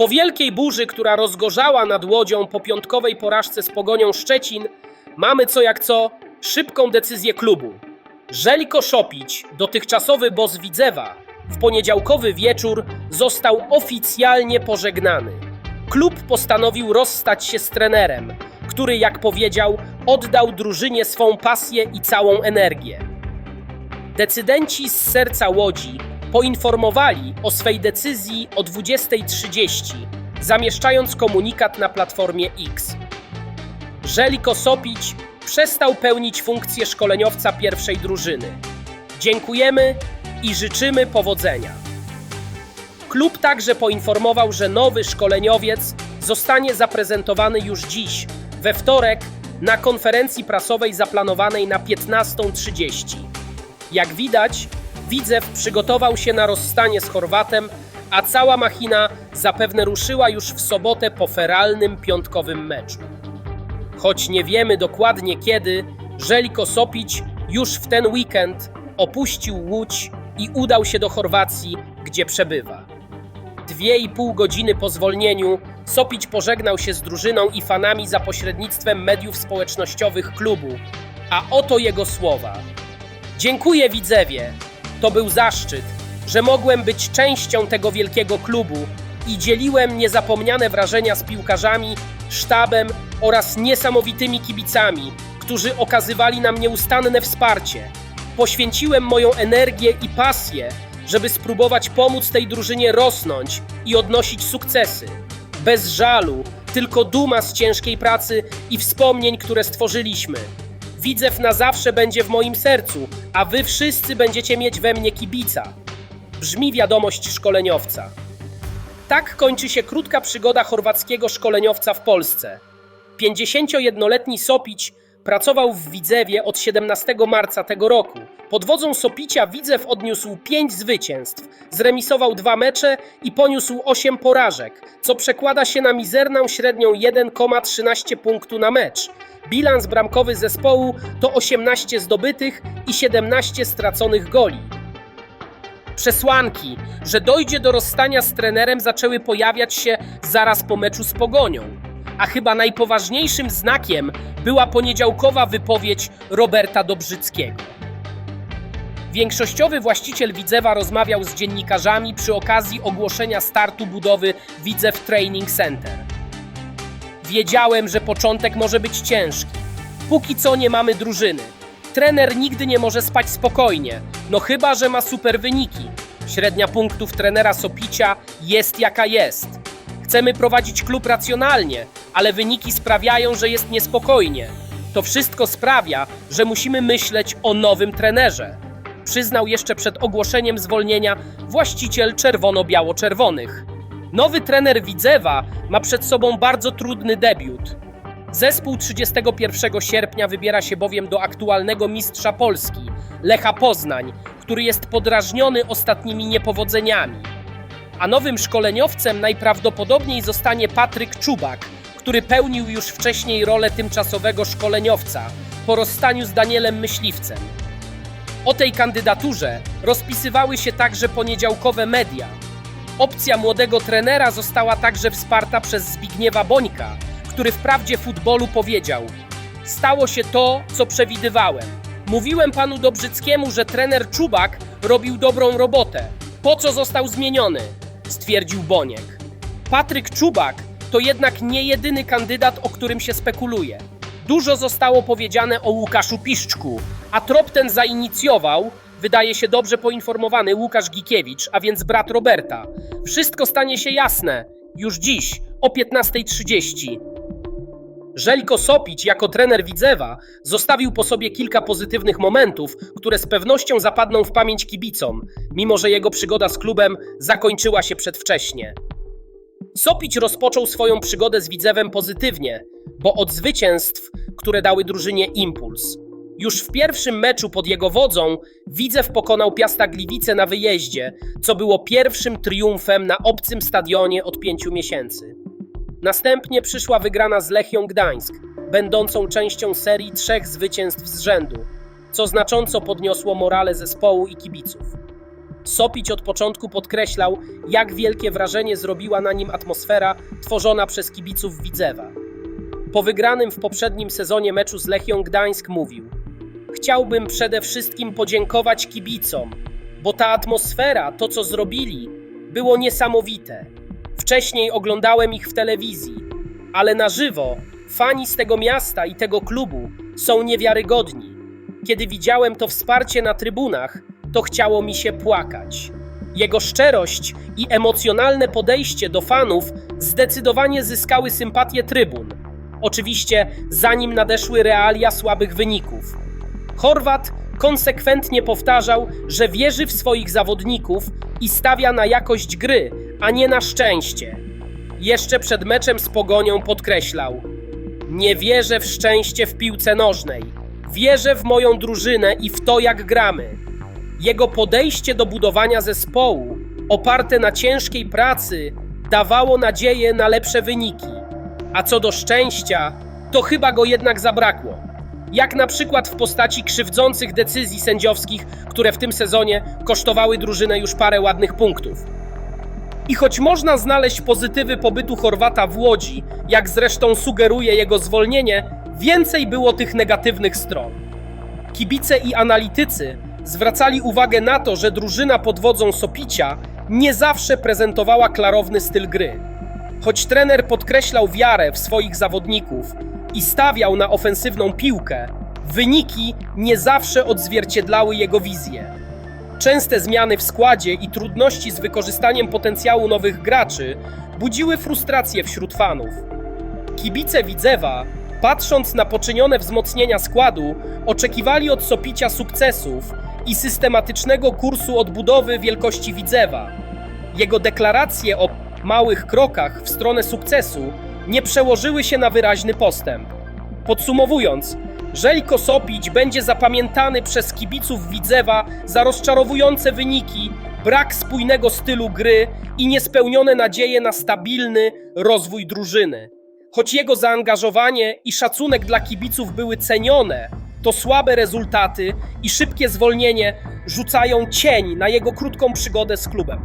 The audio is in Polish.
Po wielkiej burzy, która rozgorzała nad łodzią po piątkowej porażce z Pogonią Szczecin, mamy co jak co szybką decyzję klubu. Żeliko Szopić, dotychczasowy boss Widzewa, w poniedziałkowy wieczór został oficjalnie pożegnany. Klub postanowił rozstać się z trenerem, który, jak powiedział, oddał drużynie swą pasję i całą energię. Decydenci z serca Łodzi poinformowali o swej decyzji o 20.30, zamieszczając komunikat na platformie X. Żeliko Sopić przestał pełnić funkcję szkoleniowca pierwszej drużyny. Dziękujemy i życzymy powodzenia. Klub także poinformował, że nowy szkoleniowiec zostanie zaprezentowany już dziś, we wtorek, na konferencji prasowej zaplanowanej na 15.30. Jak widać, Widzew przygotował się na rozstanie z Chorwatem, a cała machina zapewne ruszyła już w sobotę po feralnym piątkowym meczu. Choć nie wiemy dokładnie kiedy, Żeliko Sopić już w ten weekend opuścił Łódź i udał się do Chorwacji, gdzie przebywa. Dwie i pół godziny po zwolnieniu Sopić pożegnał się z drużyną i fanami za pośrednictwem mediów społecznościowych klubu. A oto jego słowa. Dziękuję widzewie. To był zaszczyt, że mogłem być częścią tego wielkiego klubu i dzieliłem niezapomniane wrażenia z piłkarzami, sztabem oraz niesamowitymi kibicami, którzy okazywali nam nieustanne wsparcie. Poświęciłem moją energię i pasję, żeby spróbować pomóc tej drużynie rosnąć i odnosić sukcesy. Bez żalu, tylko duma z ciężkiej pracy i wspomnień, które stworzyliśmy. Widzew na zawsze będzie w moim sercu, a wy wszyscy będziecie mieć we mnie kibica. Brzmi wiadomość szkoleniowca. Tak kończy się krótka przygoda chorwackiego szkoleniowca w Polsce. 51-letni Sopić pracował w Widzewie od 17 marca tego roku. Pod wodzą Sopicia Widzew odniósł 5 zwycięstw, zremisował dwa mecze i poniósł 8 porażek, co przekłada się na mizerną średnią 1,13 punktu na mecz. Bilans bramkowy zespołu to 18 zdobytych i 17 straconych goli. Przesłanki, że dojdzie do rozstania z trenerem, zaczęły pojawiać się zaraz po meczu z Pogonią. A chyba najpoważniejszym znakiem była poniedziałkowa wypowiedź Roberta Dobrzyckiego. Większościowy właściciel Widzewa rozmawiał z dziennikarzami przy okazji ogłoszenia startu budowy Widzew Training Center. Wiedziałem, że początek może być ciężki. Póki co nie mamy drużyny. Trener nigdy nie może spać spokojnie, no chyba, że ma super wyniki. Średnia punktów trenera Sopicia jest jaka jest. Chcemy prowadzić klub racjonalnie, ale wyniki sprawiają, że jest niespokojnie. To wszystko sprawia, że musimy myśleć o nowym trenerze. Przyznał jeszcze przed ogłoszeniem zwolnienia właściciel czerwono-biało-czerwonych. Nowy trener Widzewa ma przed sobą bardzo trudny debiut. Zespół 31 sierpnia wybiera się bowiem do aktualnego mistrza Polski, Lecha Poznań, który jest podrażniony ostatnimi niepowodzeniami. A nowym szkoleniowcem najprawdopodobniej zostanie Patryk Czubak, który pełnił już wcześniej rolę tymczasowego szkoleniowca po rozstaniu z Danielem Myśliwcem. O tej kandydaturze rozpisywały się także poniedziałkowe media. Opcja młodego trenera została także wsparta przez Zbigniewa Bońka, który wprawdzie futbolu powiedział: Stało się to, co przewidywałem. Mówiłem panu Dobrzyckiemu, że trener Czubak robił dobrą robotę. Po co został zmieniony? stwierdził Boniek. Patryk Czubak to jednak nie jedyny kandydat, o którym się spekuluje. Dużo zostało powiedziane o Łukaszu Piszczku, a trop ten zainicjował, wydaje się dobrze poinformowany Łukasz Gikiewicz, a więc brat Roberta. Wszystko stanie się jasne już dziś o 15.30. Żeliko Sopić jako trener Widzewa zostawił po sobie kilka pozytywnych momentów, które z pewnością zapadną w pamięć kibicom, mimo że jego przygoda z klubem zakończyła się przedwcześnie. Sopić rozpoczął swoją przygodę z Widzewem pozytywnie, bo od zwycięstw, które dały drużynie impuls. Już w pierwszym meczu pod jego wodzą Widzew pokonał Piasta Gliwice na wyjeździe, co było pierwszym triumfem na obcym stadionie od pięciu miesięcy. Następnie przyszła wygrana z Lechią Gdańsk, będącą częścią serii trzech zwycięstw z rzędu, co znacząco podniosło morale zespołu i kibiców. Sopić od początku podkreślał, jak wielkie wrażenie zrobiła na nim atmosfera tworzona przez kibiców Widzewa. Po wygranym w poprzednim sezonie meczu z Lechią Gdańsk mówił: Chciałbym przede wszystkim podziękować kibicom, bo ta atmosfera, to co zrobili, było niesamowite. Wcześniej oglądałem ich w telewizji, ale na żywo fani z tego miasta i tego klubu są niewiarygodni. Kiedy widziałem to wsparcie na trybunach, to chciało mi się płakać. Jego szczerość i emocjonalne podejście do fanów zdecydowanie zyskały sympatię trybun. Oczywiście, zanim nadeszły realia słabych wyników. Chorwat konsekwentnie powtarzał, że wierzy w swoich zawodników i stawia na jakość gry, a nie na szczęście. Jeszcze przed meczem z Pogonią podkreślał: Nie wierzę w szczęście w piłce nożnej. Wierzę w moją drużynę i w to, jak gramy. Jego podejście do budowania zespołu, oparte na ciężkiej pracy, dawało nadzieję na lepsze wyniki. A co do szczęścia, to chyba go jednak zabrakło. Jak na przykład w postaci krzywdzących decyzji sędziowskich, które w tym sezonie kosztowały drużynę już parę ładnych punktów. I choć można znaleźć pozytywy pobytu Chorwata w Łodzi, jak zresztą sugeruje jego zwolnienie, więcej było tych negatywnych stron. Kibice i analitycy zwracali uwagę na to, że drużyna pod wodzą Sopicia nie zawsze prezentowała klarowny styl gry. Choć trener podkreślał wiarę w swoich zawodników i stawiał na ofensywną piłkę, wyniki nie zawsze odzwierciedlały jego wizję. Częste zmiany w składzie i trudności z wykorzystaniem potencjału nowych graczy budziły frustrację wśród fanów. Kibice Widzewa, patrząc na poczynione wzmocnienia składu, oczekiwali od Sopicia sukcesów i systematycznego kursu odbudowy wielkości Widzewa. Jego deklaracje o małych krokach w stronę sukcesu nie przełożyły się na wyraźny postęp. Podsumowując, Żeljko Sopić będzie zapamiętany przez kibiców Widzewa za rozczarowujące wyniki, brak spójnego stylu gry i niespełnione nadzieje na stabilny rozwój drużyny. Choć jego zaangażowanie i szacunek dla kibiców były cenione, to słabe rezultaty i szybkie zwolnienie rzucają cień na jego krótką przygodę z klubem.